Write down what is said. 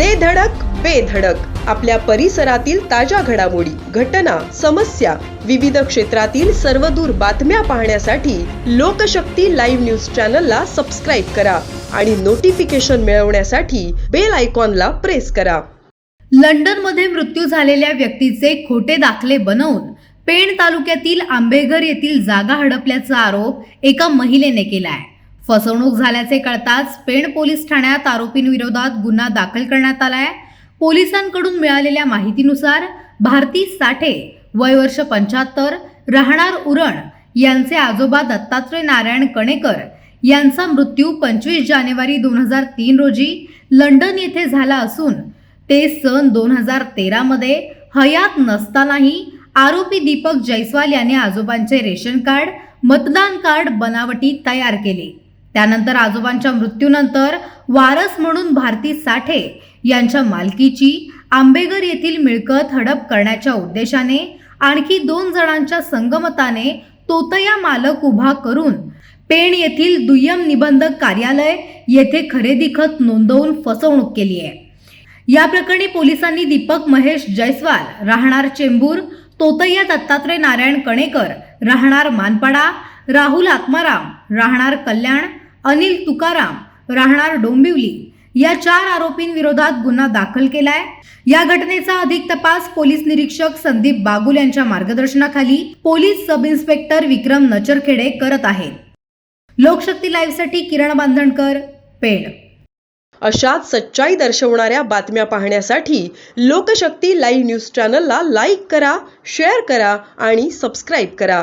दे धडक बेधडक आपल्या परिसरातील ताज्या घडामोडी घटना समस्या विविध क्षेत्रातील सर्वदूर बातम्या पाहण्यासाठी लोकशक्ती लाईव्ह न्यूज चॅनलला सबस्क्राईब करा आणि नोटिफिकेशन मिळवण्यासाठी बेल आयकॉनला प्रेस करा. लंडनमध्ये मृत्यू झालेल्या व्यक्तीचे खोटे दाखले बनवून पेण तालुक्यातील आंबेघर येथील जागा हडपल्याचा आरोप एका महिलेने केला आहे फसवणूक झाल्याचे कळताच पेण पोलीस ठाण्यात आरोपींविरोधात गुन्हा दाखल करण्यात आलाय. पोलिसांकडून मिळालेल्या माहितीनुसार भारती साठे वय वर्ष पंच्याहत्तर राहणार उरण यांचे आजोबा दत्तात्रय नारायण कणेकर यांचा मृत्यू पंचवीस जानेवारी दोन हजार तीन रोजी लंडन येथे झाला असून ते सन दोन हजार तेरामध्ये हयात नसतानाही आरोपी दीपक जैस्वाल याने आजोबांचे रेशन कार्ड मतदान कार्ड बनावटी तयार केले. त्यानंतर आजोबांच्या मृत्यूनंतर वारस म्हणून भारती साठे यांच्या मालकीची आंबेघर येथील मिळकत हडप करण्याच्या उद्देशाने आणखी दोन जणांच्या संगमताने तोतया मालक उभा करून पेण येथील दुय्यम निबंधक कार्यालय येथे खरेदी खत नोंदवून फसवणूक केली आहे. या प्रकरणी पोलिसांनी दीपक महेश जयस्वाल राहणार चेंबूर तोतय्या दत्तात्रय नारायण कणेकर राहणार मानपाडा राहुल आत्माराम राहणार कल्याण अनिल तुकाराम राहणार डोंबिवली या चार आरोपींविरोधात गुन्हा दाखल केलाय. या घटनेचा अधिक तपास पोलीस निरीक्षक संदीप बागुल यांच्या मार्गदर्शनाखाली पोलीस सब इन्स्पेक्टर विक्रम नचरखेडे करत आहेत. लोकशक्ती लाईव्हसाठी किरण बांधणकर पेड अशाच सच्चाई दर्शवणाऱ्या बातम्या पाहण्यासाठी लोकशक्ती लाईव्ह न्यूज चॅनलला लाईक करा शेअर करा आणि सबस्क्राईब करा.